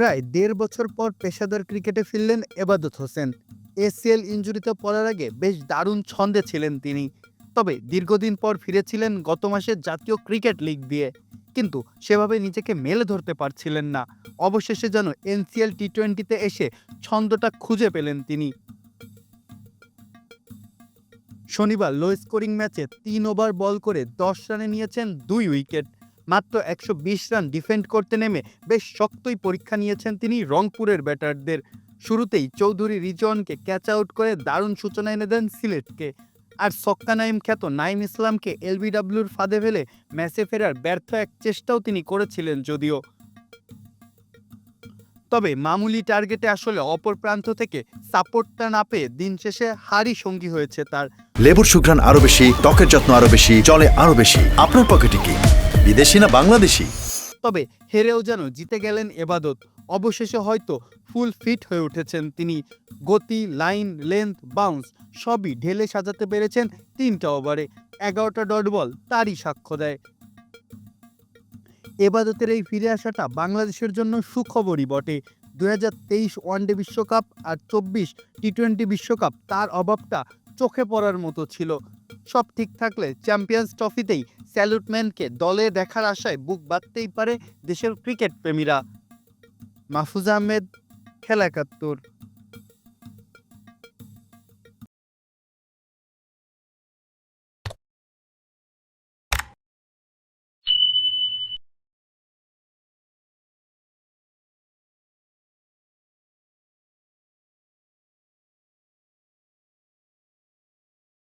প্রায় দেড় বছর পর পেশাদার ক্রিকেটে ফিরলেন এবাদত হোসেন। এসিএল ইঞ্জুরিতে পড়ার আগে বেশ দারুণ ছন্দে ছিলেন তিনি। তবে দীর্ঘদিন পর ফিরেছিলেন গত মাসে জাতীয় ক্রিকেট লিগ দিয়ে। কিন্তু সেভাবে নিজেকে মেলে ধরতে পারছিলেন না। অবশেষে যেন এনসিএল টি টোয়েন্টিতে এসে ছন্দটা খুঁজে পেলেন তিনি। শনিবার লো স্কোরিং ম্যাচে তিন ওভার বল করে দশ রানে নিয়েছেন দুই উইকেট। মাত্র একশো বিশ রান ডিফেন্ড করতে নেমে বেশ শক্তই পরীক্ষা নিয়েছেন তিনি রংপুরের ব্যাটারদের। শুরুতেই চৌধুরী রিজওয়ানকে ক্যাচ আউট করে দারুণ সূচনা এনে দেন সিলেটকে। আর সক্কা নাইম খ্যাত নাইম ইসলামকে এলবিডব্লিউর ফাঁদে ফেলে ম্যাচে ফেরার ব্যর্থ এক চেষ্টাও তিনি করেছিলেন যদিও। তবে মামুলি টার্গেটে আসলে অপর প্রান্ত থেকে সাপোর্টটা না পেয়ে দিন শেষে হারই সঙ্গী হয়েছে তার। লেবুর সুঘ্রাণ আরও বেশি, ত্বকের যত্ন আরও বেশি চলে আরও বেশি। আপনার পকেটে কি? বিদেশি না বাংলাদেশি? তবে হেরেও যেন জিতে গেলেন এবাদত, অবশেষে হয়তো ফুল ফিট হয়ে উঠেছেন তিনি। গতি, লাইন, লেন্থ, বাউন্স সবই ঢেলে সাজাতে পেরেছেন তিনটা ওভারে। এগারোটা ডট বল তারই সাক্ষ্য দেয়। এবাদতের এই ফিরে আসাটা বাংলাদেশের জন্য সুখবরই বটে। দু হাজার তেইশ ওয়ানডে বিশ্বকাপ আর চব্বিশ টি টোয়েন্টি বিশ্বকাপ তার অভাবটা চোখে পড়ার মতো ছিল। সব ঠিক থাকলে চ্যাম্পিয়ন্স ট্রফিতেই স্যালুটম্যানকে দলে দেখার আশায় বুক বাঁধতেই পারে দেশের ক্রিকেট প্রেমীরা। মাহফুজ আহমেদ, খেলা একাত্তর।